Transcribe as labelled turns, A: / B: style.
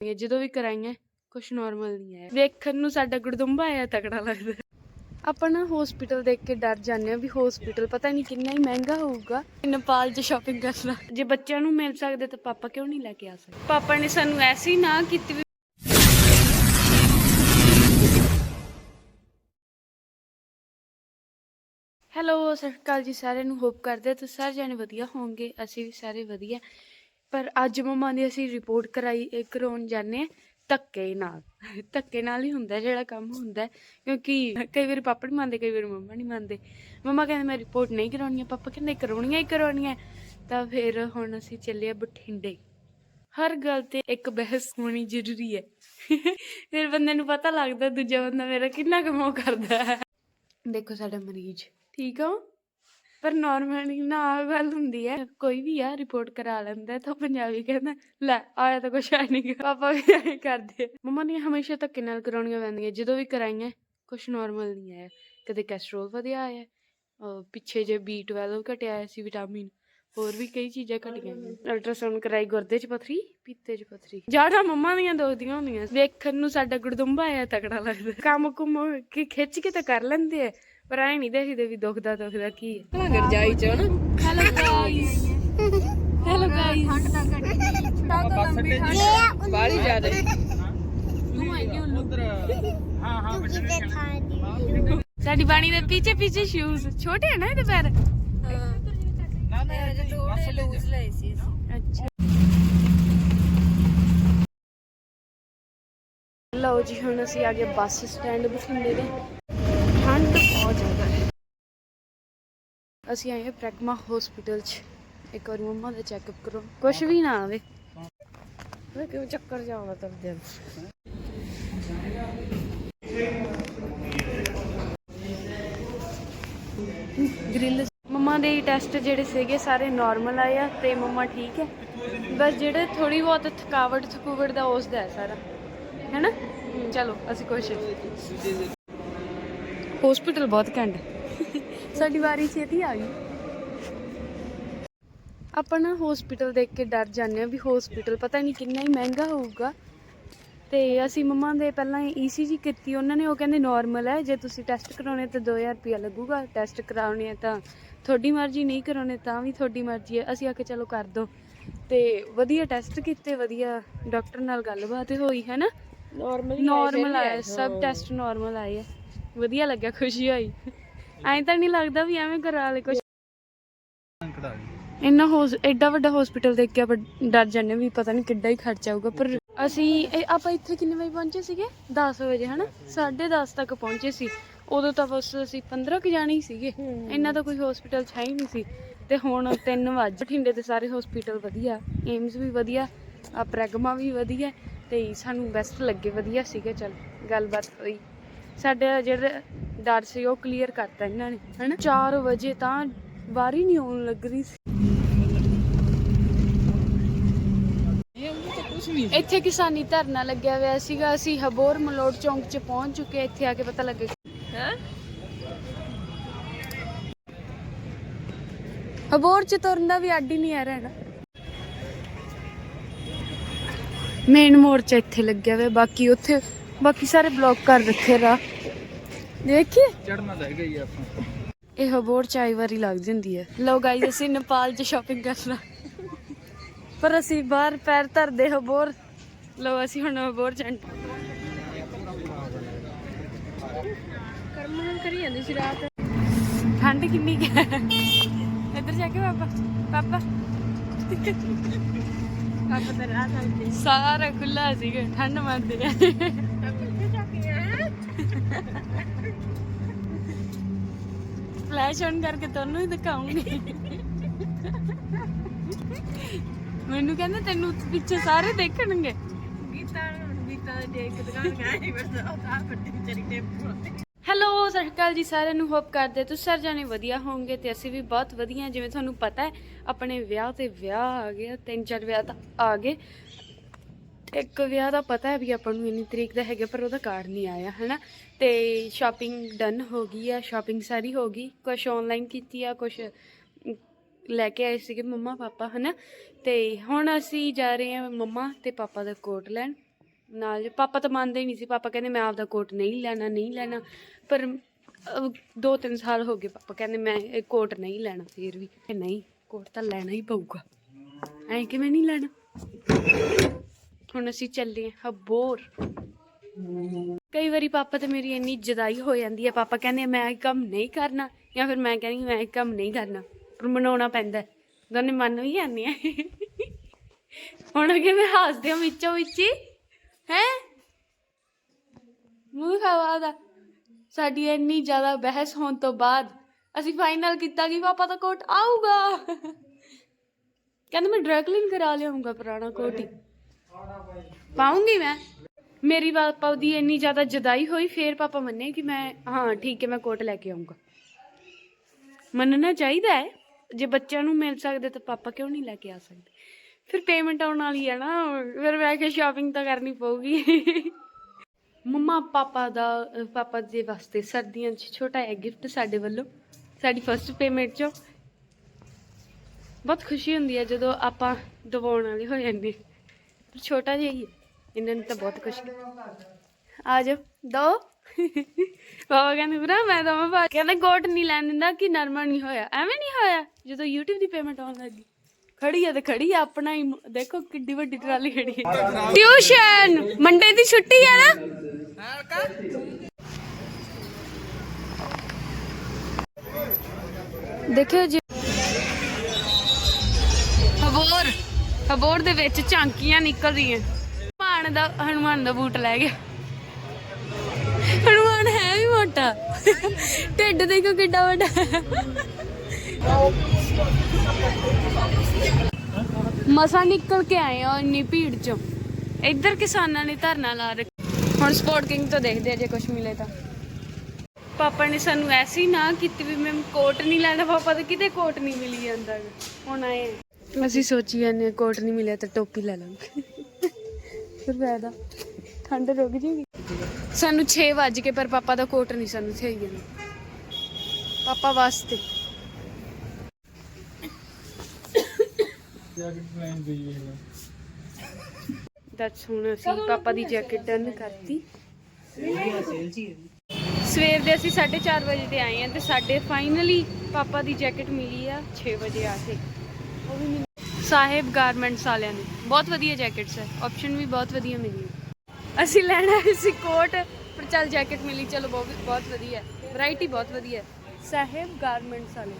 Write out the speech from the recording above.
A: ਇਹ ਜਦੋਂ ਵੀ ਕਰਾਈਆਂ, ਕੁਛ ਨਾਰਮਲ ਨਹੀਂ ਹੈ। ਵੇਖਣ ਨੂੰ ਸਾਡਾ ਗੁੜਦੁੰਬਾ ਆਇਆ, ਤਕੜਾ ਲੱਗਦਾ। ਆਪਾਂ ਨਾ ਹਸਪੀਟਲ ਦੇਖ ਕੇ ਡਰ ਜਾਂਦੇ ਆ ਵੀ ਹਸਪੀਟਲ ਪਤਾ ਨਹੀਂ ਕਿੰਨਾ ਹੀ ਮਹਿੰਗਾ ਹੋਊਗਾ। ਨੇਪਾਲ 'ਚ ਸ਼ਾਪਿੰਗ ਕਰਨਾ। ਜੇ ਬੱਚਿਆਂ ਨੂੰ ਮਿਲ ਸਕਦੇ ਤਾਂ ਪਾਪਾ ਕਿਉਂ ਨਹੀਂ ਲੈ ਕੇ ਆ ਸਕਦੇ? ਪਾਪਾ ਨੇ ਸਾਨੂੰ ਐਸੀ ਨਾ ਕੀਤੀ ਵੀ ਹੈਲੋ ਸਤਿ ਸ਼੍ਰੀ ਅਕਾਲ ਜੀ ਸਾਰਿਆਂ ਨੂੰ। ਹੋਪ ਕਰਦੇ ਤੁਸੀਂ ਸਾਰੇ ਜਾਣੇ ਵਧੀਆ ਹੋਵੋਗੇ। ਅਸੀਂ ਵੀ ਸਾਰੇ ਵਧੀਆ। ਪਰ ਅੱਜ ਮਮਾ ਦੀ ਅਸੀਂ ਰਿਪੋਰਟ ਕਰਾਈ, ਇਹ ਕਰਾਉਣ ਜਾਂਦੇ ਹਾਂ ਧੱਕੇ ਨਾਲ। ਧੱਕੇ ਨਾਲ ਹੀ ਹੁੰਦਾ ਜਿਹੜਾ ਕੰਮ ਹੁੰਦਾ, ਕਿਉਂਕਿ ਕਈ ਵਾਰੀ ਪਾਪਾ ਨਹੀਂ ਮੰਨਦੇ, ਕਈ ਵਾਰੀ ਮੰਮਾ ਨਹੀਂ ਮੰਨਦੇ। ਮੰਮਾ ਕਹਿੰਦੇ, ਮੈਂ ਰਿਪੋਰਟ ਨਹੀਂ ਕਰਾਉਣੀ ਹੈ ਪਾਪਾ ਕਹਿੰਦੇ, ਕਰਾਉਣੀਆਂ ਹੀ ਕਰਾਉਣੀਆਂ। ਹੈ। ਤਾਂ ਫਿਰ ਹੁਣ ਅਸੀਂ ਚੱਲੇ ਆ ਬਠਿੰਡੇ। ਹਰ ਗੱਲ ਤੇ ਇੱਕ ਬਹਿਸ ਹੋਣੀ ਜ਼ਰੂਰੀ ਹੈ। ਫਿਰ ਬੰਦੇ ਨੂੰ ਪਤਾ ਲੱਗਦਾ, ਦੂਜਾ ਬੰਦਾ ਮੇਰਾ ਕਿੰਨਾ ਕਮੋ ਕਰਦਾ ਹੈ। ਦੇਖੋ ਸਾਡਾ ਮਰੀਜ਼, ਠੀਕ ਆ? ਪਰ ਨਾਰਮਲੀ ਨਾ ਗੱਲ ਹੁੰਦੀ ਹੈ। ਕੋਈ ਵੀ ਆ ਰਿਪੋਰਟ ਕਰਾ ਲੈਂਦਾ ਤਾਂ ਪੰਜਾਬੀ ਕਹਿੰਦਾ, ਲੈ, ਆਇਆ ਤਾਂ ਕੁਛ ਹੈ ਨਹੀਂ ਪਾਪਾ ਵੀ ਐਂ ਕਰਦੇ ਮੰਮਾ ਨੇ ਹਮੇਸ਼ਾ ਧੱਕੇ ਨਾਲ ਕਰਾਉਣੀਆਂ ਪੈਂਦੀਆਂ। ਜਦੋਂ ਵੀ ਕਰਾਈਆਂ, ਕੁਛ ਨਾਰਮਲ ਨਹੀਂ ਆਇਆ। ਕਦੇ ਕੈਸਟਰੋਲ ਵਧਿਆ ਆਇਆ ਪਿੱਛੇ ਜੇ B12 ਘਟਿਆ ਆਇਆ ਸੀ ਵਿਟਾਮਿਨ ਹੋਰ ਵੀ ਕਈ ਚੀਜ਼ਾਂ ਘਟੀਆਂ ਅਲਟਰਾਸਾਊਂਡ ਕਰਾਈ ਗੁਰਦੇ 'ਚ ਪਥਰੀ, ਪੀਤੇ 'ਚ ਪਥਰੀ। ਜਾੜਾ ਮੰਮਾ ਦੀਆਂ ਦੋਦੀਆਂ ਹੁੰਦੀਆਂ। ਦੇਖਣ ਨੂੰ ਸਾਡਾ ਗੁੜਦੁੰਬਾ ਆਇਆ ਤਕੜਾ ਲੱਗਦਾ। ਕੰਮ ਕੁਮ ਕੇ ਖਿੱਚ ਕੇ ਤਾਂ ਕਰ ਲੈਂਦੇ ਆ। ਪਰ ਐ ਨਹੀਂ ਦੇਖਦੇ ਵੀ ਦੁਖਦਾ ਦੁਖਦਾ ਕੀ ਹੈ।
B: ਭਲਾ ਰਜਾਈ ਚ ਨਾ
A: ਹੈਲੋ ਗਾਇਸ ਹੈਲੋ ਗਾਇਸ
B: ਬਾਲੀ ਜ਼ਿਆਦਾ
A: ਸਾਡੀ ਬਾਣੀ ਦੇ ਪਿੱਛੇ ਪਿੱਛੇ ਸ਼ੂਜ਼ ਛੋਟੇ ਆ ਨਾ ਇਹਦੇ ਪੈਰ? ਅੱਛਾ। ਲਓ ਜੀ ਹੁਣ ਅਸੀਂ ਆ ਗਏ ਬੱਸ ਸਟੈਂਡ ਬਠਿੰਡੇ ਦੇ ਠੰਡ ਬਹੁਤ ਜ਼ਿਆਦਾ ਹੈ ਅਸੀਂ ਆਏ ਹਾਂ ਪ੍ਰੈਗਮਾ ਹਸਪੀਟਲ 'ਚ। ਇੱਕ ਵਾਰੀ ਮੰਮਾ ਦਾ ਚੈੱਕਅਪ ਕਰੋ। ਕੁਝ ਵੀ ਨਾ ਆਵੇ। ਉਹ ਕਿਉਂ ਚੱਕਰ ਜਾਵਾ ਤਰ ਦਿਨ ਗ੍ਰਿਲ ਮੰਮਾ ਦੇ ਟੈਸਟ ਜਿਹੜੇ ਸੀਗੇ ਸਾਰੇ ਨਾਰਮਲ ਆਏ ਆ ਤੇ ਮੰਮਾ ਠੀਕ ਹੈ। ਬਸ ਜਿਹੜੇ ਥੋੜੀ ਬਹੁਤ ਥਕਾਵਟ, ਥਕੂਵਟ ਦਾ ਉਸ ਦਾ ਹੈ ਸਾਰਾ। ਹੈਨਾ ਚਲੋ, ਅਸੀਂ ਕੋਸ਼ਿਸ਼ ਹਸਪੀਟਲ ਬਹੁਤ ਘੈਂਟ ਸਾਡੀ ਵਾਰੀ ਛੇਤੀ ਆ ਗਈ। ਆਪਾਂ ਨਾ ਹਸਪੀਟਲ ਦੇਖ ਕੇ ਡਰ ਜਾਂਦੇ ਆ ਵੀ ਹਸਪੀਟਲ ਪਤਾ ਨਹੀਂ ਕਿੰਨਾ ਹੀ ਮਹਿੰਗਾ ਹੋਊਗਾ। ਤੇ ਅਸੀਂ ਮੰਮਾ ਦੇ ਪਹਿਲਾਂ ਈਸੀਜੀ ਕੀਤੀ ਉਹਨਾਂ ਨੇ ਉਹ ਕਹਿੰਦੇ ਨਾਰਮਲ ਹੈ ਜੇ ਤੁਸੀਂ ਟੈਸਟ ਕਰਾਉਣੇ ਤਾਂ 2000 ਰੁਪਇਆ ਲੱਗੂਗਾ। ਟੈਸਟ ਕਰਾਉਣੇ ਆ ਤਾਂ ਤੁਹਾਡੀ ਮਰਜ਼ੀ ਨਹੀਂ ਕਰਾਉਣੇ ਤਾਂ ਵੀ ਤੁਹਾਡੀ ਮਰਜ਼ੀ ਹੈ। ਅਸੀਂ ਆਖੇ ਚਲੋ ਕਰ ਦੋ। ਤੇ ਵਧੀਆ ਟੈਸਟ ਕੀਤੇ ਵਧੀਆ ਡਾਕਟਰ ਨਾਲ ਗੱਲਬਾਤ ਹੋਈ ਹੈ ਨਾ?
B: ਨਾਰਮਲੀ
A: ਨਾਰਮਲ ਆਇਆ ਸਭ ਟੈਸਟ ਨਾਰਮਲ ਆਏ ਆ। ਵਧੀਆ ਲੱਗਿਆ ਖੁਸ਼ੀ ਹੋਈ। ਐਂ ਤਾਂ ਨਹੀਂ ਲੱਗਦਾ ਵੀ ਐਵੇਂ ਕਰਾ ਲੇ ਕੁਝ ਇੰਨਾ ਹੋਸ ਐਡਾ ਵੱਡਾ ਹਸਪੀਟਲ ਦੇਖ ਕੇ ਆਪਾਂ ਡਰ ਜਾਂਦੇ ਹਾਂ ਵੀ ਪਤਾ ਨਹੀਂ ਕਿੱਡਾ ਹੀ ਖਰਚਾ ਆਊਗਾ, ਪਰ ਅਸੀਂ ਇਹ- ਆਪਾਂ ਇੱਥੇ ਕਿੰਨੇ ਵਜੇ ਪਹੁੰਚੇ ਸੀਗੇ? 10 ਵਜੇ, ਹਨਾ? 10:30 ਤੱਕ ਪਹੁੰਚੇ ਸੀ। ਉਦੋਂ ਤਾਂ ਬਸ ਅਸੀਂ 15 ਕੁ ਜਾਣੇ ਹੀ ਸੀਗੇ। ਇੰਨਾ ਤਾਂ ਕੋਈ ਹਸਪੀਟਲ ਹੈ ਹੀ ਨਹੀਂ ਸੀ। ਤੇ ਹੁਣ 3 ਵਜੇ ਬਠਿੰਡੇ ਦੇ ਸਾਰੇ ਹਸਪੀਟਲ ਵਧੀਆ ਏਮਸ ਵੀ ਵਧੀਆ, ਆ ਪ੍ਰੈਗਮਾ ਵੀ ਵਧੀਆ, ਤੇ ਸਾਨੂੰ ਬੈਸਟ ਲੱਗੇ ਵਧੀਆ ਸੀਗੇ। ਚਲ, ਗੱਲਬਾਤ ਹੋਈ। ਸਾਡਾ ਜਿਹੜਾ ਡਰ ਸੀ, ਉਹ ਕਲੀਅਰ ਕਰਤਾ ਇਹਨਾਂ ਨੇ, ਹਨਾ? 4 ਵਜੇ ਤਾਂ ਵਾਰੀ ਨਹੀਂ ਆਉਣ ਲੱਗ ਰਹੀ ਸੀ। ਇੱਥੇ ਕਿਸਾਨੀ ਧਰਨਾ ਲੱਗਿਆ ਹੋਇਆ ਸੀਗਾ, ਅਸੀਂ ਹਬੋਰ ਮਲੋਟ ਚੌਂਕ 'ਚ ਪਹੁੰਚ ਚੁੱਕੇ ਇੱਥੇ ਆ ਕੇ ਪਤਾ ਲੱਗੇ।
B: ਹੈ
A: ਹਬੋਰ 'ਚ ਤੁਰਨ ਦਾ ਵੀ ਅੱਡ ਹੀ ਨਹੀਂ ਆ ਰਿਹਾ ਨਾ ਮੇਨ ਮੋੜ 'ਚ ਇੱਥੇ ਲੱਗਿਆ ਹੋਇਆ, ਬਾਕੀ ਉੱਥੇ, ਬਾਕੀ ਸਾਰੇ ਬਲੌਕ ਕਰ ਰੱਖੇ ਰਾ ਦੇਖੀ?
B: ਚੜਨਾ ਚਾਹੀਦਾ ਹੀ ਆਪਾਂ।
A: ਇਹ ਹਬੋਰ ਚ ਆਈ ਵਾਰੀ ਲੱਗ ਜਾਂਦੀ ਹੈ। ਲਓ ਗਾਈਜ਼ ਅਸੀਂ ਨੇਪਾਲ 'ਚ ਸ਼ਾਪਿੰਗ ਕਰਨਾ। ਪਰ ਅਸੀਂ ਬਾਹਰ ਪੈਰ ਧਰਦੇ ਹਬੋਰ ਲਓ ਅਸੀਂ ਹੁਣ ਹਬੋਰ ਚ enter- ਕਰਮਨ ਕਰੀ ਜਾਂਦੀ ਸੀ ਰਾਤ। ਠੰਡ ਕਿੰਨੀ ਕੁ ਹੈ? ਇੱਧਰ ਜਾ ਕੇ ਪਾਪਾ ਪਾਪਾ। ਪਾਪਾ ਤਾਂ ਰਾਤ ਆਉਂਦੇ ਸਾਰਾ ਖੁੱਲਾ ਸੀਗਾ ਠੰਡ ਮੰਨਦੇ ਆ। ਫਲੈਸ਼ ਔਨ ਕਰਕੇ ਤੁਹਾਨੂੰ ਹੀ ਦਿਖਾਉਂਗੀ। ਮੈਨੂੰ ਕਹਿੰਦੇ ਤੈਨੂੰ ਪਿੱਛੇ ਸਾਰੇ ਦੇਖਣਗੇ। ਹੈਲੋ ਸਤਿ ਸ਼੍ਰੀ ਅਕਾਲ ਜੀ ਸਾਰਿਆਂ ਨੂੰ। ਹੋਪ ਕਰਦੇ ਤੁਸੀਂ ਸਾਰੇ ਜਾਣੇ ਵਧੀਆ ਹੋਵੋਗੇ ਤੇ ਅਸੀਂ ਵੀ ਬਹੁਤ ਵਧੀਆ। ਜਿਵੇਂ ਤੁਹਾਨੂੰ ਪਤਾ ਹੈ ਆਪਣੇ ਵਿਆਹ ਤੇ ਵਿਆਹ ਆ ਗਿਆ ਤਿੰਨ ਚਾਰ ਵਿਆਹ ਤਾਂ ਆ ਗਏ। ਇੱਕ ਵਿਆਹ ਦਾ ਪਤਾ ਹੈ ਵੀ ਆਪਾਂ ਨੂੰ ਇੰਨੀ ਤਰੀਕ ਦਾ ਹੈਗਾ, ਪਰ ਉਹਦਾ ਕਾਰਡ ਨਹੀਂ ਆਇਆ, ਹਨਾ? ਤੇ ਸ਼ਾਪਿੰਗ ਡਨ ਹੋ ਗਈ ਆ ਸ਼ਾਪਿੰਗ ਸਾਰੀ ਹੋ ਗਈ। ਕੁਝ ਆਨਲਾਈਨ ਕੀਤੀ ਆ ਕੁਝ ਲੈ ਕੇ ਆਏ ਸੀਗੇ ਮੰਮਾ, ਪਾਪਾ, ਹਨਾ? ਤੇ ਹੁਣ ਅਸੀਂ ਜਾ ਰਹੇ ਹਾਂ ਮੰਮਾ ਤੇ ਪਾਪਾ ਦਾ ਕੋਟ ਲੈਣ। ਨਾਲ ਪਾਪਾ ਤਾਂ ਮੰਨਦੇ ਹੀ ਨਹੀਂ ਸੀ, ਪਾਪਾ ਕਹਿੰਦੇ ਮੈਂ ਆਪਦਾ ਕੋਟ ਨਹੀਂ ਲੈਣਾ ਨਹੀਂ ਲੈਣਾ। ਪਰ ਦੋ ਤਿੰਨ ਸਾਲ ਹੋ ਗਏ ਪਾਪਾ ਕਹਿੰਦੇ ਮੈਂ ਇਹ ਕੋਟ ਨਹੀਂ ਲੈਣਾ, ਫਿਰ ਵੀ। ਨਹੀਂ, ਕੋਟ ਤਾਂ ਲੈਣਾ ਹੀ ਪਊਗਾ। ਐਂ ਕਿਵੇਂ ਨਹੀਂ ਲੈਣਾ? ਹੁਣ ਅਸੀਂ ਚੱਲੇ ਹਾਂ ਹਬੋਰ ਕਈ ਵਾਰੀ ਪਾਪਾ ਤੇ ਮੇਰੀ ਇੰਨੀ ਜਦਾਈ ਹੋ ਜਾਂਦੀ ਹੈ ਪਾਪਾ ਕਹਿੰਦੇ ਮੈਂ ਇਹ ਕੰਮ ਨਹੀਂ ਕਰਨਾ ਜਾਂ ਫਿਰ ਮੈਂ ਕਹਿੰਦੀ ਮੈਂ ਇਹ ਕੰਮ ਨਹੀਂ ਕਰਨਾ, ਪਰ ਮਨਾਉਣਾ ਪੈਂਦਾ ਦੋਨੇ ਮੰਨ ਵੀ ਜਾਂਦੇ ਆ। ਹੁਣ ਕਿਵੇਂ ਹੱਸਦੇ ਹੋ ਵਿੱਚੋਂ ਵਿੱਚ, ਹੈ? ਮੂੰਹ ਖਵਾ ਦਾ। ਸਾਡੀ ਇੰਨੀ ਜ਼ਿਆਦਾ ਬਹਿਸ ਹੋਣ ਤੋਂ ਬਾਅਦ ਅਸੀਂ ਫਾਈਨਲ ਕੀਤਾ ਕਿ ਪਾਪਾ ਦਾ ਕੋਟ ਆਊਗਾ। ਕਹਿੰਦੇ ਮੈਂ ਡਰਾਈ ਕਰਾ ਲਿਆਉਂਗਾ ਪੁਰਾਣਾ ਕੋਟ ਹੀ। ਪਾਉਂਗੀ ਮੈਂ? ਮੇਰੀ ਪਾਪਾ ਦੀ ਇੰਨੀ ਜ਼ਿਆਦਾ ਜਦਾਈ ਹੋਈ, ਫੇਰ ਪਾਪਾ ਮੰਨੇ ਕਿ ਮੈਂ, ਹਾਂ, ਠੀਕ ਹੈ, ਮੈਂ ਕੋਟ ਲੈ ਕੇ ਆਉਂਗਾ ਮੰਨਣਾ ਚਾਹੀਦਾ ਹੈ। ਜੇ ਬੱਚਿਆਂ ਨੂੰ ਮਿਲ ਸਕਦੇ ਤਾਂ ਪਾਪਾ ਕਿਉਂ ਨਹੀਂ ਲੈ ਕੇ ਆ ਸਕਦੇ? ਫਿਰ ਪੇਮੈਂਟ ਆਉਣ ਵਾਲੀ ਹੈ ਨਾ, ਫਿਰ ਮੈਂ ਕਿ ਸ਼ਾਪਿੰਗ ਤਾਂ ਕਰਨੀ ਪਊਗੀ। ਮੰਮਾ, ਪਾਪਾ ਦਾ, ਪਾਪਾ ਦੇ ਵਾਸਤੇ ਸਰਦੀਆਂ 'ਚ ਛੋਟਾ ਜਿਹਾ ਗਿਫਟ ਸਾਡੇ ਵੱਲੋਂ, ਸਾਡੀ ਫਰਸਟ ਪੇਮੈਂਟ 'ਚੋਂ। ਬਹੁਤ ਖੁਸ਼ੀ ਹੁੰਦੀ ਹੈ ਜਦੋਂ ਆਪਾਂ ਦਵਾਉਣ ਵਾਲੇ ਹੋ ਜਾਂਦੇ ਪਰ ਛੋਟਾ ਜਿਹਾ ਹੀ ਹੈ। ਇਹਨਾਂ ਨੂੰ ਤਾਂ ਬਹੁਤ ਖੁਸ਼ੀ ਆ ਜਾਓ ਦੋ ਬਾਬਾ ਕਹਿੰਦੇ, ਭਰਾ, ਮੈਂ ਤਾਂ ਮੈਂ ਕਹਿੰਦੇ, ਗੋਟ ਨਹੀਂ ਲੈਣ ਦਿੰਦਾ ਕਿ ਨਰਮਾ ਨਹੀਂ ਹੋਇਆ। ਐਵੇਂ ਨਹੀਂ ਹੋਇਆ, ਜਦੋਂ YouTube ਦੀ ਪੇਮੈਂਟ ਆਉਣ ਲੱਗੀ। ਖੜੀ ਆ ਤੇ ਖੜੀ ਆ, ਆਪਣਾ ਹੀ ਦੇਖੋ ਕਿੱਡੀ ਵੱਡੀ ਟਰਾਲੀ ਖੜੀ ਹੈ ਟਿਊਸ਼ਨ ਮੰਡੇ ਦੀ ਛੁੱਟੀ ਹੈ ਨਾ? ਦੇਖਿਓ ਜੀ ਹਬੋਰ ਦੇ ਵਿੱਚ ਝਾਂਕੀਆਂ ਨਿਕਲ ਰਹੀਆਂ। ਹਨੂਮਾਨ ਦਾ ਹਨੂਮਾਨ ਦਾ ਬੂਟ ਲੈ ਗਿਆ। ਹਨੂਮਾਨ ਹੈ ਵੀ ਮੋਟਾ। ਢਿੱਡ ਦੇਖੋ ਕਿੱਡਾ ਵੱਡਾ। ਮਸਾ ਨਿਕਲ ਕੇ ਆਏ ਆ ਇੰਨੀ ਭੀੜ ਚੋਂ। ਇੱਧਰ ਕਿਸਾਨਾਂ ਨੇ ਧਰਨਾ ਲਾ ਰੱਖਿਆ ਹੁਣ ਸਪੋਰਟ ਕਿੰਗ ਤੋਂ ਦੇਖਦੇ ਆ ਜੇ ਕੁਝ ਮਿਲੇ ਤਾਂ। ਪਾਪਾ ਨੇ ਸਾਨੂੰ ਐਸੀ ਨਾ ਕੀਤੀ ਵੀ ਮੈਂ ਕੋਟ ਨਹੀਂ ਲੈਣਾ, ਪਾਪਾ ਤਾਂ ਕਿਤੇ ਕੋਟ ਨਹੀਂ ਮਿਲੀ ਜਾਂਦਾ। ਹੁਣ ਆਏ ਅਸੀਂ ਸੋਚੀ ਜਾਂਦੇ ਹਾਂ, ਕੋਟ ਨਹੀਂ ਮਿਲਿਆ ਤਾਂ ਟੋਪੀ ਲੈ ਲਾਂਗੇ। ਫਿਰ ਫਾਇਦਾ। ਠੰਡ ਰੁਕ ਜੂਗੀ। ਸਾਨੂੰ 6 ਵੱਜ ਕੇ ਪਰ ਪਾਪਾ ਦਾ ਕੋਟ ਨਹੀਂ ਸਾਨੂੰ ਸਹੀ ਪਾਪਾ ਵਾਸਤੇ। ਦੱਸ ਹੁਣ ਅਸੀਂ ਪਾਪਾ ਦੀ ਜੈਕਟ ਡਨ ਕਰਤੀ। ਸਵੇਰ ਦੇ ਅਸੀਂ 4:30 ਵਜੇ ਤੇ ਆਏ ਆ ਤੇ ਸਾਡੇ ਫਾਈਨਲੀ ਪਾਪਾ ਦੀ ਜੈਕਟ ਮਿਲੀ ਆ 6 ਵਜੇ ਆ ਕੇ। ਸਾਹਿਬ ਗਾਰਮੈਂਟਸ ਵਾਲਿਆਂ ਨੇ। ਬਹੁਤ ਵਧੀਆ ਜੈਕਟਸ ਹੈ। ਆਪਸ਼ਨ ਵੀ ਬਹੁਤ ਵਧੀਆ ਮਿਲੀ ਅਸੀਂ ਲੈਣਾ ਸੀ ਕੋਟ, ਪਰ ਚੱਲ ਜੈਕਟ ਮਿਲੀ। ਚਲੋ, ਬਹੁਤ ਬਹੁਤ ਵਧੀਆ ਵੈਰਾਈਟੀ ਬਹੁਤ ਵਧੀਆ ਸਾਹਿਬ ਗਾਰਮੈਂਟਸ ਵਾਲੇ।